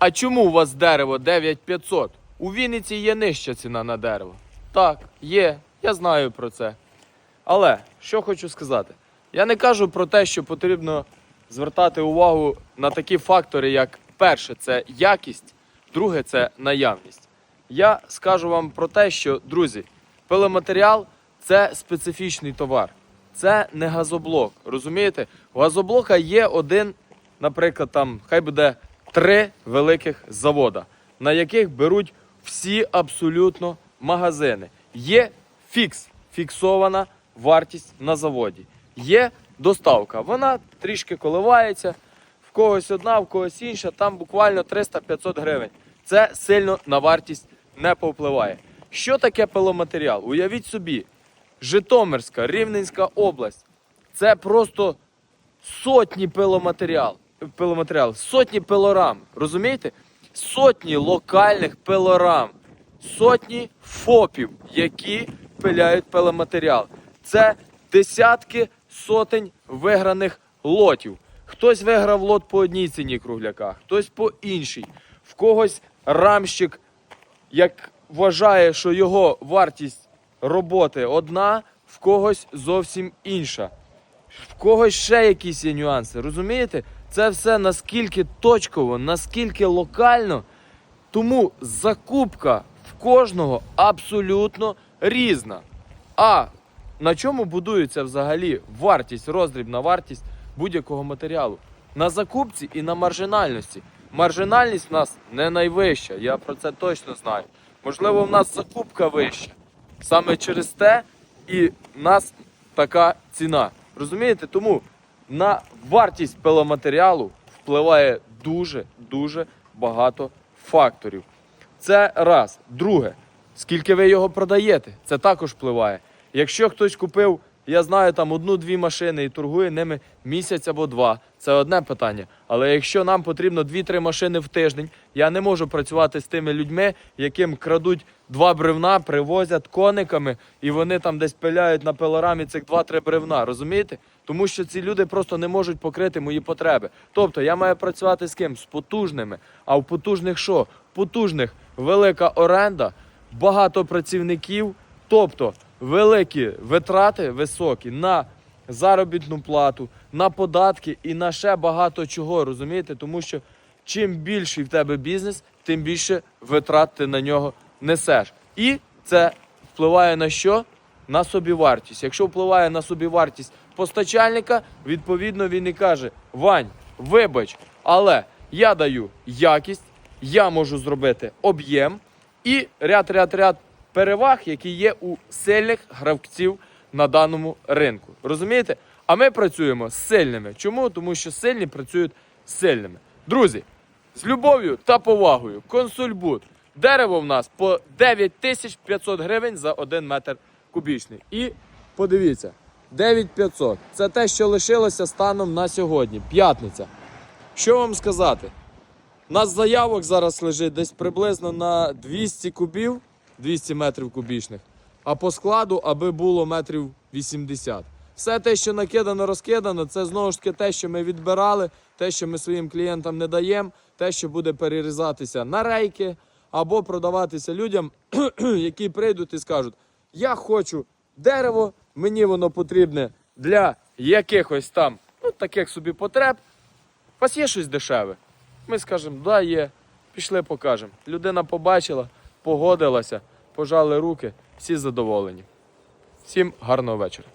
А чому у вас дерево 9500? У Вінниці є нижча ціна на дерево. Так, є, я знаю про це. Але що хочу сказати, я не кажу про те, що потрібно звертати увагу на такі фактори, як перше, це якість, друге це наявність. Я скажу вам про те, що, друзі, пиломатеріал це специфічний товар. Це не газоблок. Розумієте? У газоблока є один, наприклад, там хай буде три великих завода, на яких беруть всі абсолютно магазини. Є фікс, фіксована вартість на заводі. Є доставка. Вона трішки коливається. В когось одна, в когось інша, там буквально 300-500 гривень. Це сильно на вартість не повпливає. Що таке пиломатеріал? Уявіть собі, Житомирська, Рівненська область. Це просто сотні пиломатеріал, пиломатеріал, сотні пилорам. Розумієте? Сотні локальних пилорам, сотні ФОПів, які пиляють пиломатеріал. Це десятки сотень виграних лотів. Хтось виграв лот по одній ціні кругляка, хтось по іншій. В когось рамщик як вважає, що його вартість роботи одна, в когось зовсім інша. В когось ще якісь є нюанси. Розумієте? Це все наскільки точково, наскільки локально. Тому закупка в кожного абсолютно різна. А на чому будується взагалі вартість, роздрібна вартість будь-якого матеріалу? На закупці і на маржинальності. Маржинальність в нас не найвища, я про це точно знаю. Можливо, в нас закупка вища. Саме через те і в нас така ціна. Розумієте? Тому на вартість пиломатеріалу впливає дуже-дуже багато факторів. Це раз. Друге, скільки ви його продаєте, це також впливає. Якщо хтось купив, я знаю, там одну-дві машини і торгує ними місяць або два, це одне питання. Але якщо нам потрібно дві-три машини в тиждень, я не можу працювати з тими людьми, яким крадуть два бревна, привозять кониками, і вони там десь пиляють на пилорамі цих два-три бревна. Розумієте? Тому що ці люди просто не можуть покрити мої потреби. Тобто я маю працювати з ким? З потужними. А в потужних що? В потужних велика оренда, багато працівників, тобто великі витрати високі на заробітну плату, на податки і на ще багато чого. Розумієте? Тому що чим більший в тебе бізнес, тим більше витрат ти на нього несеш. І це впливає на що? На собівартість. Якщо впливає на собівартість постачальника, відповідно він і каже: Вань, вибач, але я даю якість, я можу зробити об'єм і ряд, ряд, ряд переваг, які є у сильних гравців на даному ринку. Розумієте? А ми працюємо з сильними. Чому? Тому що сильні працюють з сильними. Друзі, з любов'ю та повагою. Консульбут. Дерево в нас по 9500 гривень за 1 метр кубічний. І подивіться, 9500. Це те, що лишилося станом на сьогодні. П'ятниця. Що вам сказати? У нас заявок зараз лежить десь приблизно на 200 кубів, 200 метрів кубічних, а по складу, аби було метрів 80. Все те, що накидано, розкидано, це знову ж таки те, що ми відбирали, те, що ми своїм клієнтам не даємо, те, що буде перерізатися на рейки, або продаватися людям, які прийдуть і скажуть: Я хочу дерево, мені воно потрібне для якихось там ну, таких собі потреб. У вас є щось дешеве? Ми скажемо, да, є. Пішли, покажемо. Людина побачила, погодилася, пожали руки, всі задоволені. Всім гарного вечора.